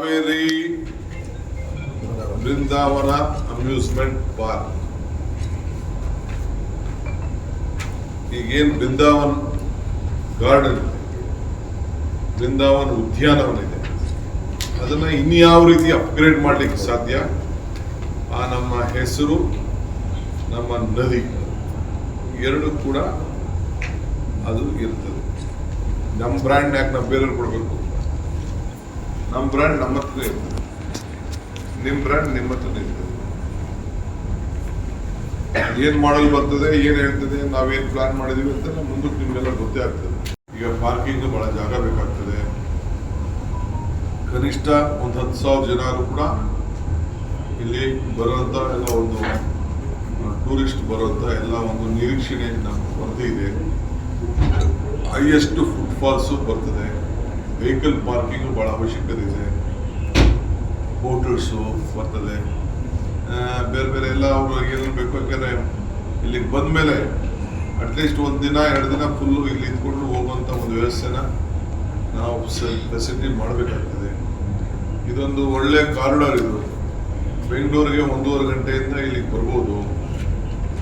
ಹಾವೇರಿ ಬೃಂದಾವನ amusement park ಈಗೇನು Brindavan garden Brindavan ಉದ್ಯಾನವನ ಇದೆ ಅದನ್ನ ಇನ್ಯಾವ ರೀತಿ ಅಪ್ಗ್ರೇಡ್ ಮಾಡ್ಲಿಕ್ಕೆ ಸಾಧ್ಯ? ಆ ನಮ್ಮ ಹೆಸರು, ನಮ್ಮ ನದಿ. ಎರಡು ಕೂಡ ಅದು ಇರ್ತದೆ. ನಮ್ಮ ಬ್ರ್ಯಾಂಡ್ ಯಾಕೆ ನಾವು ಬೇರೆಯವ್ರು ಕೊಡಬೇಕು? ನಮ್ಮ ಬ್ರ್ಯಾಂಡ್ ನಮ್ಮ ಹತ್ರ ಇರ್ತದೆ ನಿಮ್ಮ ಬ್ರ್ಯಾಂಡ್ ನಿಮ್ಮ ಹತ್ರ ಇರ್ತದೆ ಏನ್ ಮಾಡಲ್ ಬರ್ತದೆ, ಏನ್ ಹೇಳ್ತದೆ, ನಾವೇನ್ ಪ್ಲಾನ್ ಮಾಡಿದೀವಿ ಅಂತ ಮುಂದಕ್ಕೆ ನಿಮ್ಗೆಲ್ಲ ಗೊತ್ತೇ ಆಗ್ತದೆ. ಈಗ ಪಾರ್ಕಿಂಗ್ ಬಹಳ ಜಾಗ ಬೇಕಾಗ್ತದೆ. ಕನಿಷ್ಠ ಒಂದು ಹತ್ತು ಸಾವಿರ ಜನ ಕೂಡ ಇಲ್ಲಿ ಬರುವಂತ ಎಲ್ಲ ಒಂದು ಟೂರಿಸ್ಟ್ ಬರುವಂತ ಎಲ್ಲ ಒಂದು ನಿರೀಕ್ಷಣೆ ನಮ್ಮ ಕೊರತೆ ಇದೆ. ಹೈಯೆಸ್ಟ್ ಫುಟ್ಫಾಲ್ಸು ಬರ್ತದೆ. ವೆಹಿಕಲ್ ಪಾರ್ಕಿಂಗು ಭಾಳ ಅವಶ್ಯಕತೆ ಇದೆ. ಹೋಟೆಲ್ಸು ಬರ್ತದೆ. ಬೇರೆ ಬೇರೆ ಎಲ್ಲ ಅವರು ಏನು ಬೇಕು ಯಾಕಂದರೆ ಇಲ್ಲಿಗೆ ಬಂದ್ಮೇಲೆ ಅಟ್ಲೀಸ್ಟ್ ಒಂದು ದಿನ, ಎರಡು ದಿನ ಫುಲ್ಲು ಇಲ್ಲಿ ಇದ್ಕೊಂಡು ಹೋಗುವಂಥ ಒಂದು ವ್ಯವಸ್ಥೆನ ನಾವು ಫೆಸಿಲಿಟಿ ಮಾಡಬೇಕಾಗ್ತದೆ. ಇದೊಂದು ಒಳ್ಳೆ ಕಾರಿಡಾರ್ ಇದು. ಬೆಂಗಳೂರಿಗೆ ಒಂದೂವರೆ ಗಂಟೆಯಿಂದ ಇಲ್ಲಿಗೆ ಬರ್ಬೋದು.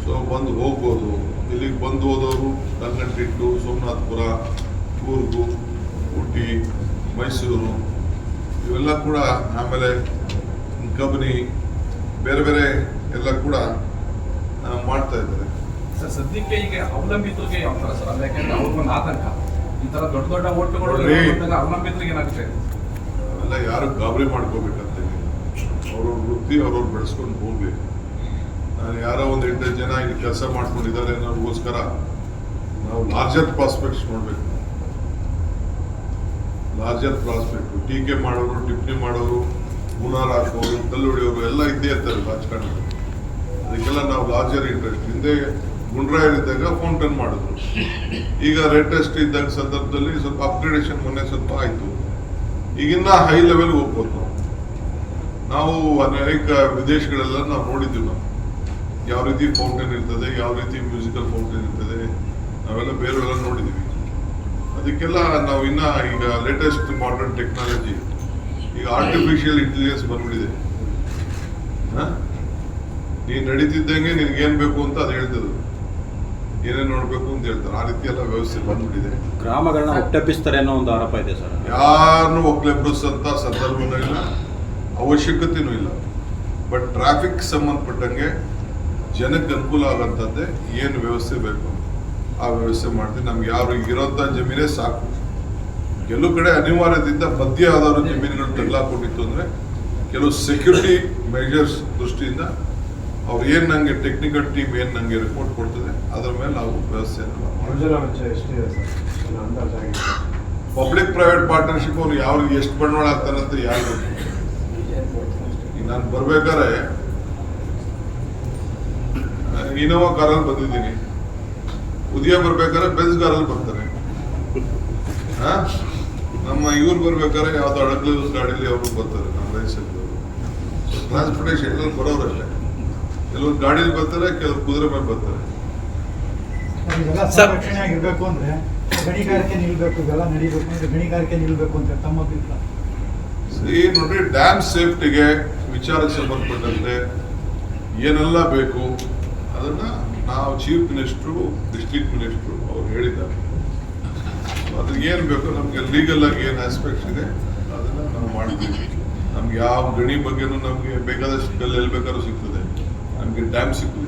ಸೊ ಬಂದು ಹೋಗ್ಬೋದು. ಇಲ್ಲಿಗೆ ಬಂದು ಹೋದವರು ಕಲ್ಲಂಟಿಟ್ಟು ಸೋಮನಾಥ್ಪುರ, ಕೂರ್ಗು ಊಟಿ ಮೈಸೂರು ಇವೆಲ್ಲ ಕೂಡ ಆಮೇಲೆ ಕಬನಿ ಬೇರೆ ಬೇರೆ ಎಲ್ಲ ಕೂಡ ಮಾಡ್ತಾ ಇದ್ದಾರೆ. ಸರ್ ಸದ್ಯಕ್ಕೆ ಈಗ ಅವಲಂಬಿತರಿಗೆ ಯಾವ ಥರ ಸರ್ ಯಾಕೆಂದ್ರೆ ಅವ್ರಿಗೊಂದು ಆತಂಕ. ಈ ತರ ದೊಡ್ಡ ದೊಡ್ಡ ಓಟುಗಳು. ಅವಲಂಬಿತರಿಗೆ ಏನಾಗುತ್ತೆ? ಅವೆಲ್ಲ ಯಾರು ಗಾಬರಿ ಮಾಡ್ಕೋಬೇಕಂತ ಅವ್ರವ್ರ ವೃತ್ತಿ ಅವ್ರವ್ರು ಬೆಳೆಸ್ಕೊಂಡು ಹೋಗ್ಲಿ. ನಾನು ಯಾರೋ ಒಂದು ಎಂಟು ಜನ ಇಲ್ಲಿ ಕೆಲಸ ಮಾಡ್ಕೊಂಡಿದ್ದಾರೆ ಅನ್ನೋದಕ್ಕೋಸ್ಕರ ನಾವು ಲಾರ್ಜರ್ ಪ್ರಾಸ್ಪೆಕ್ಟ್ಸ್ ನೋಡ್ಬೇಕು. ಲಾರ್ಜರ್ ಪ್ರಾಸ್ಪೆಕ್ಟ್ ಟೀಕೆ ಮಾಡೋರು, ಟಿಪ್ಪಣಿ ಮಾಡೋರು ಮುನಾರ್ ಹಾಕೋರು ಕಲ್ಲು ಹೊಡೆಯೋರು ಎಲ್ಲ ಇದ್ದೇ ಇರ್ತಾರೆ ರಾಜಕಾರಣದಲ್ಲಿ. ಅದಕ್ಕೆಲ್ಲ ನಾವು ಲಾರ್ಜರ್ ಇಂಟ್ರೆಸ್ಟ್. ಹಿಂದೆ ಗುಂಡ್ರಾಯರಿದ್ದಾಗ ಫೌಂಟನ್ ಮಾಡಿದ್ರು. ಈಗ ರೇಟೆಸ್ಟ್ ಇದ್ದಾಗ ಸಂದರ್ಭದಲ್ಲಿ ಸ್ವಲ್ಪ ಅಪ್ಗ್ರೇಡೇಷನ್ ಮೊನ್ನೆ ಸ್ವಲ್ಪ ಆಯಿತು. ಈಗಿನ್ನ ಹೈ ಲೆವೆಲ್ ಹೋಗ್ಬೋದು ನಾವು. ನಾವು ಅನೇಕ ವಿದೇಶಗಳೆಲ್ಲ ನಾವು ನೋಡಿದ್ದೀವಿ ನಾವು. ಯಾವ ರೀತಿ ಫೌಂಟೇನ್ ಇರ್ತದೆ, ಯಾವ ರೀತಿ ಮ್ಯೂಸಿಕಲ್ ಫೌಂಟೇನ್ ಇರ್ತದೆ, ನಾವೆಲ್ಲ ನೋಡಿದ್ದೀವಿ ಅದಕ್ಕೆಲ್ಲ ನಾವು ಇನ್ನ ಈಗ ಲೇಟೆಸ್ಟ್ ಮಾಡರ್ನ್ ಟೆಕ್ನಾಲಜಿ ಈಗ ಆರ್ಟಿಫಿಷಿಯಲ್ ಇಂಟೆಲಿಜೆನ್ಸ್ ಬಂದ್ಬಿಟ್ಟಿದೆ? ನೀನ್ ನಡೀತಿದ್ದಂಗೆ ನಿನ್ಗೆ ಏನ್ ಬೇಕು ಅಂತ ಅದು ಹೇಳ್ತದೆ ಏನೇನ್ ನೋಡ್ಬೇಕು ಅಂತ ಹೇಳ್ತಾರೆ. ಆ ರೀತಿ ಎಲ್ಲ ವ್ಯವಸ್ಥೆ ಬಂದ್ಬಿಟ್ಟಿದೆ. ಗ್ರಾಮಗಳನ್ನ ಒಟ್ಟಪ್ಪಿಸ್ತಾರೆ ಅನ್ನೋ ಒಂದು ಆರೋಪ ಇದೆ ಸರ್. ಯಾರನ್ನು ಒಕ್ಲೆಬ್ಬಿಸಂತ ಸಂದರ್ಭನೂ ಇಲ್ಲ ಅವಶ್ಯಕತೆನೂ ಇಲ್ಲ. ಬಟ್ ಟ್ರಾಫಿಕ್ ಸಂಬಂಧಪಟ್ಟಂಗೆ ಜನಕ್ಕೆ ಅನುಕೂಲ ಆಗಂತದ್ದೇ ಏನು ವ್ಯವಸ್ಥೆ ಬೇಕು ಆ ವ್ಯವಸ್ಥೆ ಮಾಡ್ತೀವಿ ನಮ್ಗೆ ಯಾರು ಇರೋಂಥ ಜಮೀನೇ ಸಾಕು. ಕೆಲವು ಕಡೆ ಅನಿವಾರ್ಯದಿಂದ ಮಧ್ಯ ಆದವರು ಜಮೀನುಗಳು ತಗ್ಲಾಕೊಂಡಿತ್ತು ಅಂದರೆ ಕೆಲವು ಸೆಕ್ಯೂರಿಟಿ ಮೆಜರ್ಸ್ ದೃಷ್ಟಿಯಿಂದ ಅವ್ರು ಏನು ನನಗೆ ಟೆಕ್ನಿಕಲ್ ಟೀಮ್ ಏನು ನಂಗೆ ರಿಪೋರ್ಟ್ ಕೊಡ್ತದೆ ಅದ್ರ ಮೇಲೆ ನಾವು ವ್ಯವಸ್ಥೆಯನ್ನು ಪಬ್ಲಿಕ್ ಪ್ರೈವೇಟ್ ಪಾರ್ಟ್ನರ್ಶಿಪ್ ಅವ್ರು ಯಾವ ಎಷ್ಟು ಬಂಡವಾಳ ಆಗ್ತಾನಂತ ಯಾರು ಗೊತ್ತು? ಈಗ ನಾನು ಬರ್ಬೇಕಾದ್ರೆ ಇನೋವಾ ಕಾರಲ್ಲಿ ಬಂದಿದ್ದೀನಿ. ಉದಯ ಬರ್ಬೇಕಾದ್ರೆ ಬೆಂಜ್ಗಾರಲ್ಲಿ ಕಾರಲ್ಲಿ ಬರ್ತಾರೆ? ನಮ್ಮ ಇವ್ರು ಬರ್ಬೇಕಾದ್ರೆ ಯಾವ್ದು ಅಡಗಲು ಗಾಡಿಲಿ ಅವರು ಬರ್ತಾರೆ ನಮ್ಮ ರೈಸಲ್ಲಿ ಟ್ರಾನ್ಸ್ಪೋರ್ಟೇಷನ್ ಎಲ್ಲ ಬರೋರಷ್ಟೇ ಕೆಲವ್ರು ಗಾಡಿಲಿ ಬರ್ತಾರೆ ಕೆಲವ್ರು ಕುದುರೆ ಮೇಲೆ ಬರ್ತಾರೆ. ಆಗಿರ್ಬೇಕು ಅಂದ್ರೆ ಗಣಿಗಾರಿಕೆ ನಿಲ್ಬೇಕು ಇದೆಲ್ಲ ನಡಿಬೇಕು ಅಂದ್ರೆ ಗಣಿಗಾರಿಕೆ ನಿಲ್ಬೇಕು ಅಂತ ತಮ್ಮ ಅಭಿಪ್ರಾಯ. ಈ ನೋಡ್ರಿ ಡ್ಯಾಮ್ ಸೇಫ್ಟಿಗೆ ವಿಚಾರಕ್ಕೆ ಸಂಬಂಧಪಟ್ಟಂತೆ ಏನೆಲ್ಲ ಬೇಕು ಅದನ್ನ ನಾವು ಚೀಫ್ ಮಿನಿಸ್ಟ್ರು, ಡಿಸ್ಟ್ರಿಕ್ಟ್ ಮಿನಿಸ್ಟ್ರು, ಅವ್ರು ಹೇಳಿದ್ದಾರೆ. ಅದು ಏನು ಬೇಕು ನಮಗೆ ಲೀಗಲ್ ಆಗಿ ಏನು ಆಸ್ಪೆಕ್ಟ್ಸ್ ಇದೆ, ಅದನ್ನ ನಾವು ಮಾಡ್ತೀವಿ. ನಮ್ಗೆ ಯಾವ ಗಣಿ ಬಗ್ಗೆನೂ ನಮಗೆ ಬೇಕಾದಷ್ಟು ಕಲ್ಲು ಎಲ್ಲಿ ಬೇಕಾದ್ರೂ ಸಿಗ್ತದೆ. ನಮಗೆ ಡ್ಯಾಮ್ ಸಿಕ್ಕುದಿಲ್ಲ